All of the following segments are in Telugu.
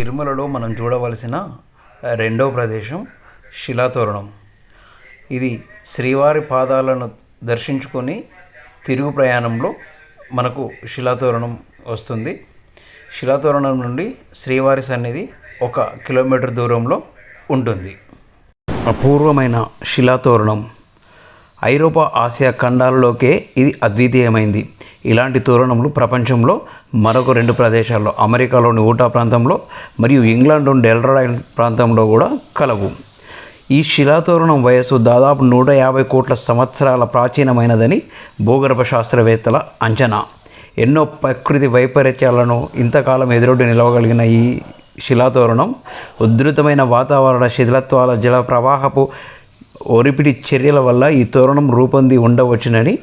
తిరుమలలో మనం చూడవలసిన రెండో ప్రదేశం శిలాతోరణం. ఇది శ్రీవారి పాదాలను దర్శించుకొని తిరుగు ప్రయాణంలో మనకు శిలాతోరణం వస్తుంది. శిలాతోరణం నుండి శ్రీవారి సన్నిధి ఒక కిలోమీటర్ దూరంలో ఉంటుంది. అపూర్వమైన శిలాతోరణం. ఐరోపా ఆసియా ఖండాలలోకే ఇది అద్వితీయమైంది. ఇలాంటి తోరణములు ప్రపంచంలో మరొక రెండు ప్రదేశాల్లో అమెరికాలోని ఊటా ప్రాంతంలో మరియు ఇంగ్లాండ్లోని డెల్రాయిన్ ప్రాంతంలో కూడా కలవు. ఈ శిలాతోరణం వయస్సు దాదాపు నూట యాభై కోట్ల సంవత్సరాల ప్రాచీనమైనదని భూగర్భ శాస్త్రవేత్తల అంచనా. ఎన్నో ప్రకృతి వైపరీత్యాలను ఇంతకాలం ఎదురొడ్డి నిలవగలిగిన ఈ శిలాతోరణం ఉధృతమైన వాతావరణ శిథిలత్వాల జల ప్రవాహపు ఒరిపిడి చర్యల వల్ల ఈ తోరణం రూపొంది ఉండవచ్చునని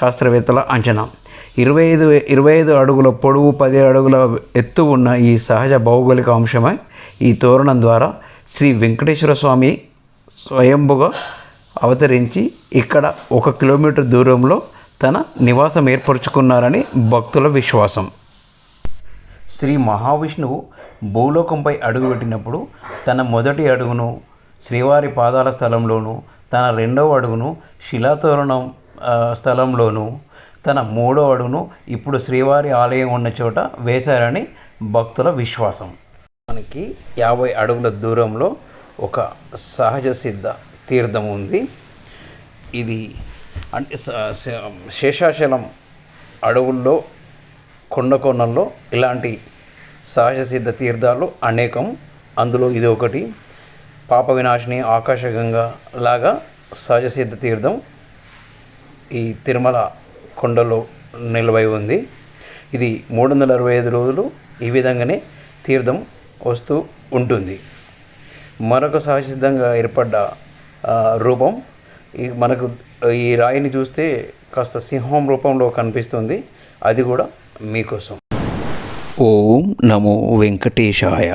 శాస్త్రవేత్తల అంచనా. ఇరవై ఐదు ఇరవై ఐదు అడుగుల పొడవు పది అడుగుల ఎత్తు ఉన్న ఈ సహజ భౌగోళిక అంశమై ఈ తోరణం ద్వారా శ్రీ వెంకటేశ్వర స్వామి స్వయంభుగా అవతరించి ఇక్కడ ఒక కిలోమీటర్ దూరంలో తన నివాసం ఏర్పరచుకున్నారని భక్తుల విశ్వాసం. శ్రీ మహావిష్ణువు భూలోకంపై అడుగుపెట్టినప్పుడు తన మొదటి అడుగును శ్రీవారి పాదాల స్థలంలోను తన రెండవ అడుగును శిలాతోరణం స్థలంలోనూ తన మూడో అడుగును ఇప్పుడు శ్రీవారి ఆలయం ఉన్న చోట వేశారని భక్తుల విశ్వాసం. మనకి యాభై అడుగుల దూరంలో ఒక సహజ సిద్ధ తీర్థం ఉంది. ఇది అంటే శేషాచలం అడవుల్లో కొండ ఇలాంటి సహజ సిద్ధ తీర్థాలు అనేకం. అందులో ఇది ఒకటి. పాప వినాశిని ఆకాశగంగా లాగా సహజ సిద్ధ తీర్థం. ఈ తిరుమల కొండలో నిలవై ఉంది. ఇది మూడు వందల అరవై ఐదు రోజులు ఈ విధంగానే తీర్థం వస్తూ ఉంటుంది. మరొక సహసిద్ధంగా ఏర్పడ్డ రూపం ఈ మనకు ఈ రాయిని చూస్తే కాస్త సింహం రూపంలో కనిపిస్తుంది. అది కూడా మీకోసం. ఓం నమో వెంకటేశాయ.